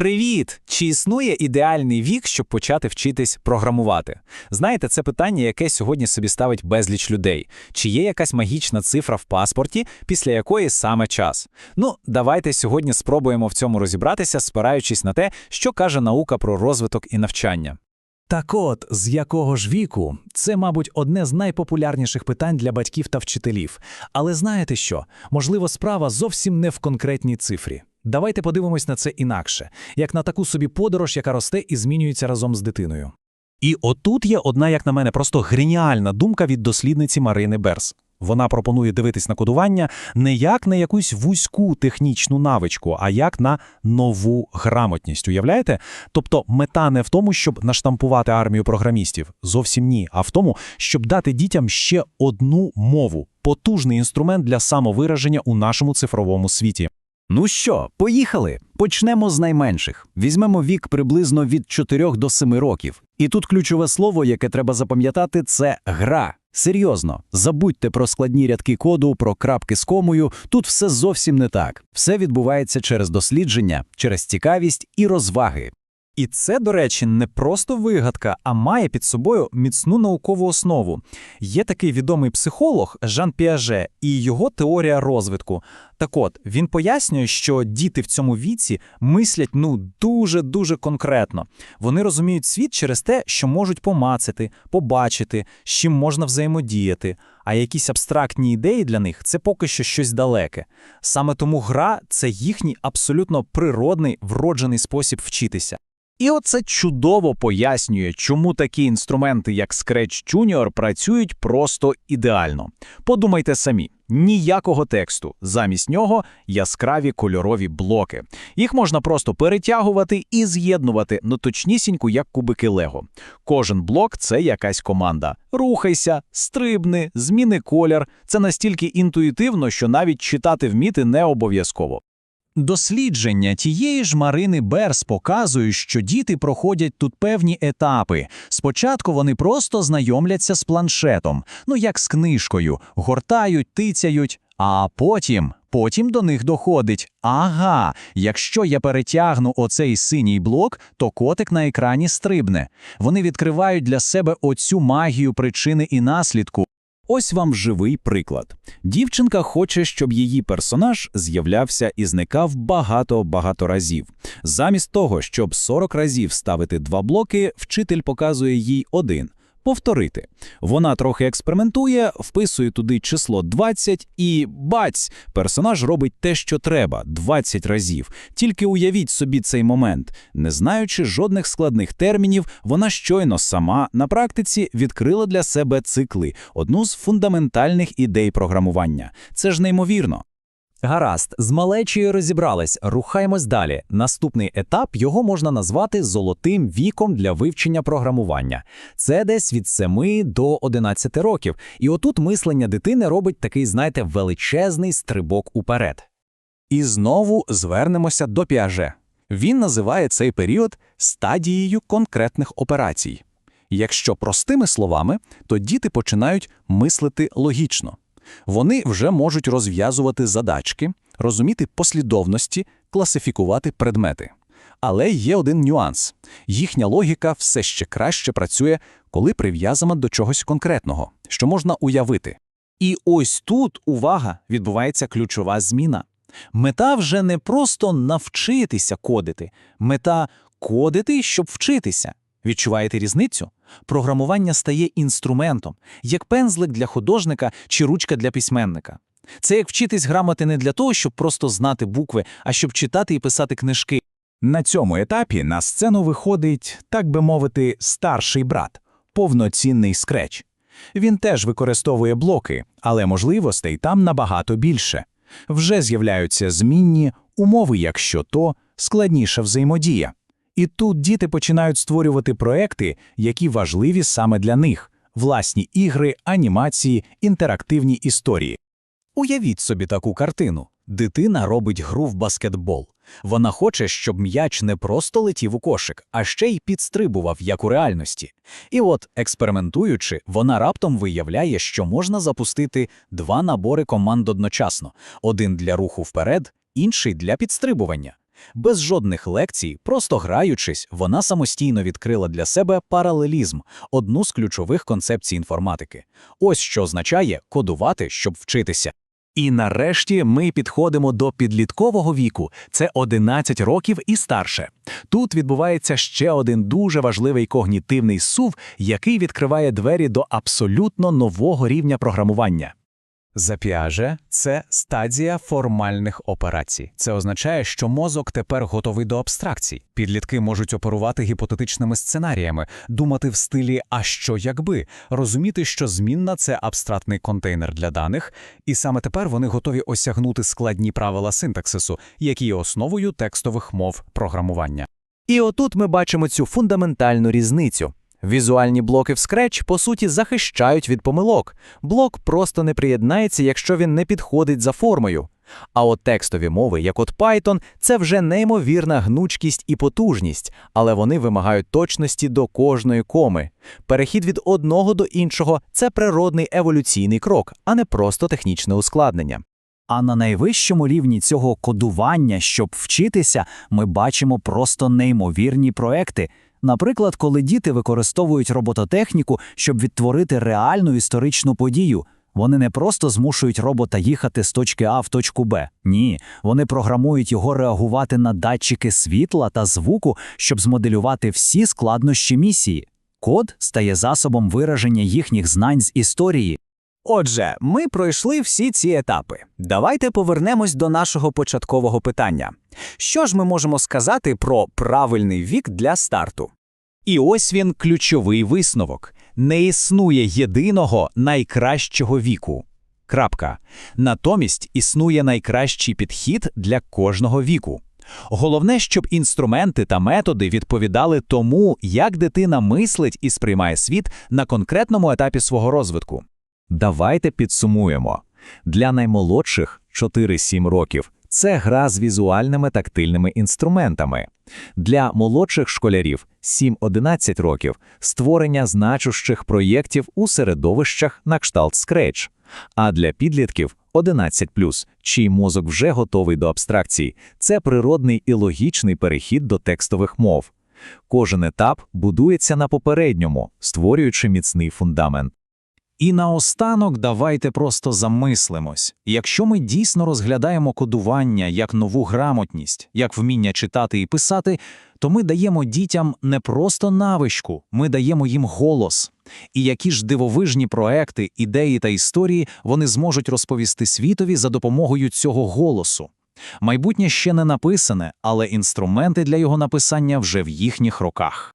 Привіт! Чи існує ідеальний вік, щоб почати вчитись програмувати? Знаєте, це питання, яке сьогодні собі ставить безліч людей. Чи є якась магічна цифра в паспорті, після якої саме час? Ну, давайте сьогодні спробуємо в цьому розібратися, спираючись на те, що каже наука про розвиток і навчання. Так от, з якого ж віку? Це, мабуть, одне з найпопулярніших питань для батьків та вчителів. Але знаєте що? Можливо, справа зовсім не в конкретній цифрі. Давайте подивимось на це інакше, як на таку собі подорож, яка росте і змінюється разом з дитиною. І отут є одна, як на мене, просто геніальна думка від дослідниці Марини Берс. Вона пропонує дивитись на кодування не як на якусь вузьку технічну навичку, а як на нову грамотність. Уявляєте? Тобто мета не в тому, щоб наштампувати армію програмістів, зовсім ні, а в тому, щоб дати дітям ще одну мову, потужний інструмент для самовираження у нашому цифровому світі. Ну що, поїхали. Почнемо з найменших. Візьмемо вік приблизно від 4 до 7 років. І тут ключове слово, яке треба запам'ятати, це гра. Серйозно, забудьте про складні рядки коду, про крапки з комою. Тут все зовсім не так. Все відбувається через дослідження, через цікавість і розваги. І це, до речі, не просто вигадка, а має під собою міцну наукову основу. Є такий відомий психолог Жан Піаже і його теорія розвитку. Так от, він пояснює, що діти в цьому віці мислять ну дуже-дуже конкретно. Вони розуміють світ через те, що можуть помацати, побачити, з чим можна взаємодіяти. А якісь абстрактні ідеї для них це поки що щось далеке. Саме тому гра це їхній абсолютно природний вроджений спосіб вчитися. І оце чудово пояснює, чому такі інструменти, як Scratch Junior, працюють просто ідеально. Подумайте самі. Ніякого тексту, замість нього яскраві кольорові блоки. Їх можна просто перетягувати і з'єднувати, ну точнісінько, як кубики Лего. Кожен блок це якась команда. Рухайся, стрибни, зміни колір. Це настільки інтуїтивно, що навіть читати вміти не обов'язково. Дослідження тієї ж Марини Берс показують, що діти проходять тут певні етапи. Спочатку вони просто знайомляться з планшетом, ну як з книжкою, гортають, тицяють, а потім. Потім до них доходить: ага, якщо я перетягну оцей синій блок, то котик на екрані стрибне. Вони відкривають для себе оцю магію причини і наслідку. Ось вам живий приклад. Дівчинка хоче, щоб її персонаж з'являвся і зникав багато-багато разів. Замість того, щоб 40 разів ставити два блоки, вчитель показує їй один. Повторити. Вона трохи експериментує, вписує туди число 20 і баць! Персонаж робить те, що треба 20 разів. Тільки уявіть собі цей момент. Не знаючи жодних складних термінів, вона щойно сама на практиці відкрила для себе цикли, одну з фундаментальних ідей програмування. Це ж неймовірно. Гаразд, з малечею розібрались, рухаємось далі. Наступний етап його можна назвати золотим віком для вивчення програмування. Це десь від 7 до 11 років. І отут мислення дитини робить такий, знаєте, величезний стрибок уперед. І знову звернемося до Піаже. Він називає цей період стадією конкретних операцій. Якщо простими словами, то діти починають мислити логічно. Вони вже можуть розв'язувати задачки, розуміти послідовності, класифікувати предмети. Але є один нюанс: їхня логіка все ще краще працює, коли прив'язана до чогось конкретного, що можна уявити. І ось тут, увага, відбувається ключова зміна. Мета вже не просто навчитися кодити, мета кодити, щоб вчитися. Відчуваєте різницю? Програмування стає інструментом, як пензлик для художника чи ручка для письменника. Це як вчитись грамоти не для того, щоб просто знати букви, а щоб читати і писати книжки. На цьому етапі на сцену виходить, так би мовити, старший брат, повноцінний скреч. Він теж використовує блоки, але можливостей там набагато більше. Вже з'являються змінні умови, якщо то складніша взаємодія. І тут діти починають створювати проекти, які важливі саме для них: власні ігри, анімації, інтерактивні історії. Уявіть собі таку картину: дитина робить гру в баскетбол. Вона хоче, щоб м'яч не просто летів у кошик, а ще й підстрибував, як у реальності. І от, експериментуючи, вона раптом виявляє, що можна запустити два набори команд одночасно: один для руху вперед, інший для підстрибування. Без жодних лекцій, просто граючись, вона самостійно відкрила для себе паралелізм, одну з ключових концепцій інформатики. Ось що означає кодувати, щоб вчитися. І нарешті ми підходимо до підліткового віку. Це 11 років і старше. Тут відбувається ще один дуже важливий когнітивний сув, який відкриває двері до абсолютно нового рівня програмування. За Піаже – це стадія формальних операцій. Це означає, що мозок тепер готовий до абстракцій. Підлітки можуть оперувати гіпотетичними сценаріями, думати в стилі «а що якби», розуміти, що змінна – це абстрактний контейнер для даних, і саме тепер вони готові осягнути складні правила синтаксису, які є основою текстових мов програмування. І отут ми бачимо цю фундаментальну різницю. Візуальні блоки в Scratch, по суті, захищають від помилок. Блок просто не приєднається, якщо він не підходить за формою. А от текстові мови, як от Python, це вже неймовірна гнучкість і потужність, але вони вимагають точності до кожної коми. Перехід від одного до іншого це природний еволюційний крок, а не просто технічне ускладнення. А на найвищому рівні цього кодування, щоб вчитися, ми бачимо просто неймовірні проекти. Наприклад, коли діти використовують робототехніку, щоб відтворити реальну історичну подію. Вони не просто змушують робота їхати з точки А в точку Б. Ні, вони програмують його реагувати на датчики світла та звуку, щоб змоделювати всі складнощі місії. Код стає засобом вираження їхніх знань з історії. Отже, ми пройшли всі ці етапи. Давайте повернемось до нашого початкового питання. Що ж ми можемо сказати про правильний вік для старту? І ось він ключовий висновок. Не існує єдиного найкращого віку. Крапка. Натомість існує найкращий підхід для кожного віку. Головне, щоб інструменти та методи відповідали тому, як дитина мислить і сприймає світ на конкретному етапі свого розвитку. Давайте підсумуємо. Для наймолодших 4-7 років це гра з візуальними тактильними інструментами. Для молодших школярів 7-11 років створення значущих проєктів у середовищах на кшталт Scratch. А для підлітків 11+, чий мозок вже готовий до абстракцій, це природний і логічний перехід до текстових мов. Кожен етап будується на попередньому, створюючи міцний фундамент. І наостанок давайте просто замислимось. Якщо ми дійсно розглядаємо кодування як нову грамотність, як вміння читати і писати, то ми даємо дітям не просто навичку, ми даємо їм голос. І які ж дивовижні проекти, ідеї та історії вони зможуть розповісти світові за допомогою цього голосу. Майбутнє ще не написане, але інструменти для його написання вже в їхніх руках.